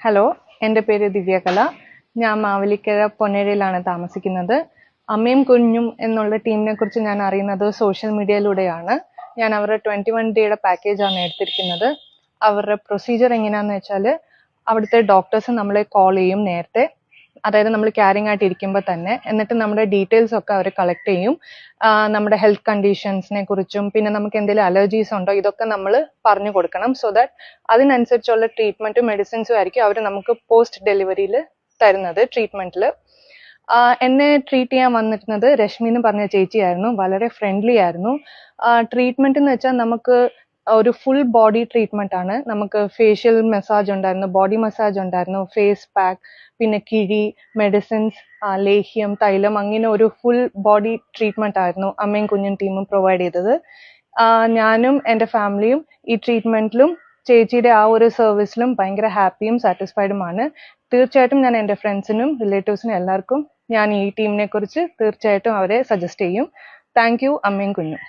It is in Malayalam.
ഹലോ എന്റെ പേര് ദിവ്യകല. ഞാൻ മാവലിക്കര പൊന്നേരിയിലാണ് താമസിക്കുന്നത്. അമ്മയും കുഞ്ഞും എന്നുള്ള ടീമിനെ കുറിച്ച് ഞാൻ അറിയുന്നത് സോഷ്യൽ മീഡിയയിലൂടെയാണ് ഞാൻ അവരുടെ ട്വന്റി വൺ ഡേയുടെ പാക്കേജാണ് എടുത്തിരിക്കുന്നത്. അവരുടെ പ്രൊസീജിയർ എങ്ങനെയാണെന്ന് വെച്ചാൽ അവിടുത്തെ ഡോക്ടേഴ്സ് നമ്മളെ കോൾ ചെയ്യും നേരത്തെ. അതായത് നമ്മൾ ക്യാരിങ് ആയിട്ട് ഇരിക്കുമ്പോൾ തന്നെ. എന്നിട്ട് നമ്മുടെ ഡീറ്റെയിൽസ് ഒക്കെ അവർ കളക്ട് ചെയ്യും. നമ്മുടെ ഹെൽത്ത് കണ്ടീഷൻസിനെ കുറിച്ചും പിന്നെ നമുക്ക് എന്തെങ്കിലും അലർജീസ് ഉണ്ടോ ഇതൊക്കെ നമ്മൾ പറഞ്ഞു കൊടുക്കണം. സോ ദാറ്റ് അതിനനുസരിച്ചുള്ള ട്രീറ്റ്മെന്റും മെഡിസിൻസും ആയിരിക്കും അവർ നമുക്ക് പോസ്റ്റ് ഡെലിവറിയിൽ തരുന്നത് ട്രീറ്റ്മെന്റിൽ എന്നെ ട്രീറ്റ് ചെയ്യാൻ വന്നിരുന്നത് രശ്മി എന്ന് പറഞ്ഞ ചേച്ചിയായിരുന്നു. വളരെ ഫ്രണ്ട്ലി ആയിരുന്നു. ട്രീറ്റ്മെന്റ് എന്ന് വെച്ചാൽ നമുക്ക് ഒരു ഫുൾ ബോഡി ട്രീറ്റ്മെന്റ് ആണ്. നമുക്ക് ഫേഷ്യൽ മസാജ് ഉണ്ടായിരുന്നു ബോഡി മസാജ് ഉണ്ടായിരുന്നു ഫേസ് പാക്ക് പിന്നെ കിഴി മെഡിസിൻസ് ലേഹ്യം തൈലം അങ്ങനെ ഒരു ഫുൾ ബോഡി ട്രീറ്റ്മെന്റ് ആയിരുന്നു അമ്മയും കുഞ്ഞും ടീമും പ്രൊവൈഡ് ചെയ്തത്. ഞാനും എന്റെ ഫാമിലിയും ഈ ട്രീറ്റ്മെന്റിലും ചേച്ചിയുടെ ആ ഒരു സർവീസിലും ഭയങ്കര ഹാപ്പിയും സാറ്റിസ്ഫൈഡുമാണ് തീർച്ചയായിട്ടും ഞാൻ എന്റെ ഫ്രണ്ട്സിനും റിലേറ്റീവ്സിനും എല്ലാവർക്കും ഞാൻ ഈ ടീമിനെ കുറിച്ച് തീർച്ചയായിട്ടും അവരെ സജസ്റ്റ് ചെയ്യും. താങ്ക് യു അമ്മയും കുഞ്ഞും.